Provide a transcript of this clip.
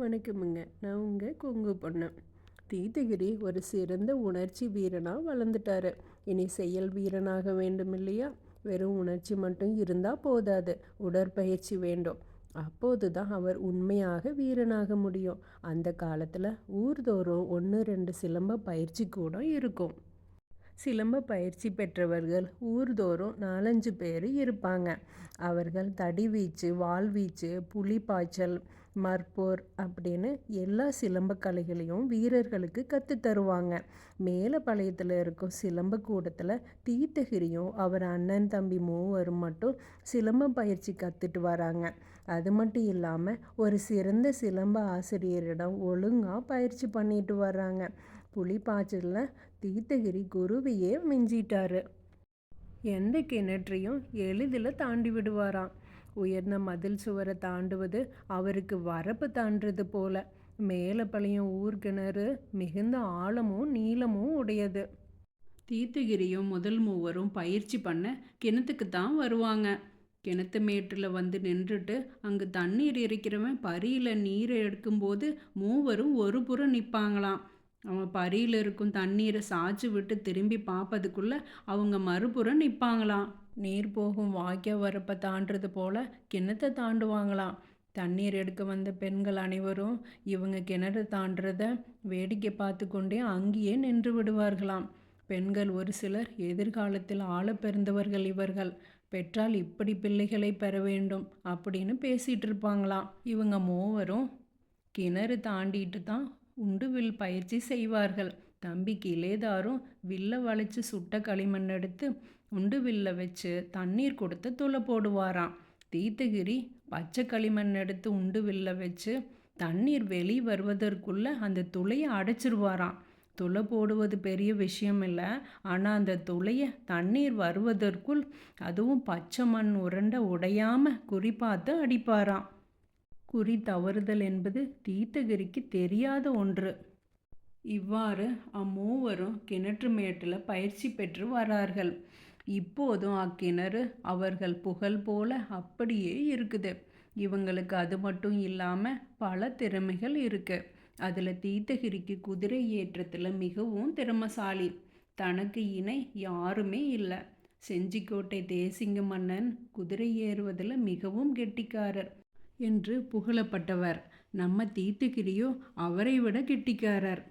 வணக்கமுங்க. நான் உங்கள் கொங்கு பொண்ணு. தீதகிரி ஒரு சிறந்த உணர்ச்சி வீரனாக வளர்ந்துட்டாரு. இனி செயல் வீரனாக வேண்டும் இல்லையா வெறும் உணர்ச்சி மட்டும் இருந்தால் போதாது. உடற்பயிற்சி வேண்டும். அப்போது தான் அவர் உண்மையாக வீரனாக முடியும். அந்த காலத்தில் ஊர்தோறும் ஒன்று ரெண்டு சிலம்ப பயிற்சி கூட இருக்கும். சிலம்ப பயிற்சி பெற்றவர்கள் ஊர்தோறும் நாலஞ்சு பேர் இருப்பாங்க. அவர்கள் தடிவீச்சு புலி பாய்ச்சல் மற்போர் அப்படின்னு எல்லா சிலம்ப கலைகளையும் வீரர்களுக்கு கற்றுத் தருவாங்க. மேலப்பாளையத்தில் இருக்கும் சிலம்ப கூடத்தில் தீத்தகிரியும் அவர் அண்ணன் தம்பி மூவரும் மட்டும் சிலம்ப பயிற்சி கற்றுட்டு வராங்க. அது மட்டும் இல்லாமல் ஒரு சிறந்த சிலம்ப ஆசிரியரிடம் ஒழுங்காக பயிற்சி பண்ணிட்டு வர்றாங்க. புலிப்பாய்ச்சலில் தீர்த்தகிரி குருவையே மிஞ்சிட்டாரு. எந்த கிணற்றையும் எளிதில் தாண்டி விடுவாராம். உயர்ந்த மதில் சுவரை தாண்டுவது அவருக்கு வரப்பு தாண்டுறது போல. மேலப்பாளையம் ஊர் கிணறு மிகுந்த ஆழமும் நீளமும் உடையது. தீர்த்தகிரியும் முதல் மூவரும் பயிற்சி பண்ண கிணத்துக்கு தான் வருவாங்க. கிணத்து மேட்டில் வந்து நின்றுட்டு அங்கே தண்ணீர் இருக்கிறவன் பரியில் நீரை எடுக்கும்போது மூவரும் ஒரு புறம் நிற்பாங்களாம் அவன் பரியில் இருக்கும் தண்ணீரை சாய்ச்சி விட்டு திரும்பி பார்ப்பதுக்குள்ள அவங்க மறுபுறம் நிற்பாங்களாம் நீர் போகும் வாய்க்க வரப்பை தாண்டுறது போல் கிணத்தை தாண்டுவாங்களாம். தண்ணீர் எடுக்க வந்த பெண்கள் அனைவரும் இவங்க கிணறு தாண்டுறத வேடிக்கை பார்த்து கொண்டே அங்கேயே நின்று விடுவார்களாம். பெண்கள் ஒரு சிலர் எதிர்காலத்தில் ஆள பிறந்தவர்கள் இவர்கள். பெற்றால் இப்படி பிள்ளைகளை பெற வேண்டும் அப்படின்னு பேசிகிட்டு இருப்பாங்களாம். இவங்க மூவரும் கிணறு தாண்டிட்டு தான் உண்டு வில் பயிற்சி செய்வார்கள். தம்பி கிளேதாரும் வில்ல வளைச்சு சுட்ட களிமண் எடுத்து உண்டு வில்ல வச்சு தண்ணீர் கொடுத்து துளை போடுவாராம். தீர்த்தகிரி பச்சை களிமண் எடுத்து உண்டு வில்ல வச்சு தண்ணீர் வெளி வருவதற்குள்ள அந்த துளையை அடைச்சிருவாராம். துளை போடுவது பெரிய விஷயம் இல்லை. ஆனால் அந்த துளையை தண்ணீர் வருவதற்குள் அதுவும் பச்சை மண் உருண்டை உடையாமல் குறிப்பாத்து அடிப்பாராம். குறி தவறுதல் என்பது தீர்த்தகிரிக்கு தெரியாத ஒன்று. இவ்வாறு அம்மூவரும் கிணற்று மேட்டில் பயிற்சி பெற்று வரார்கள். இப்போதும் அக்கிணறு அவர்கள் புகழ் போல அப்படியே இருக்குது. இவங்களுக்கு அது மட்டும் இல்லாமல் பல திறமைகள் இருக்குது அதில் தீர்த்தகிரிக்கு குதிரை ஏற்றத்தில் மிகவும் திறமசாலி. தனக்கு இணை யாருமே இல்லை. செஞ்சிக்கோட்டை தேசிங்க மன்னன் குதிரை ஏறுவதில் மிகவும் கெட்டிக்காரர். என்று புகழப்பட்டவர். நம்ம தீர்த்தகிரியோ அவரை விட கெட்டிக்காரர்.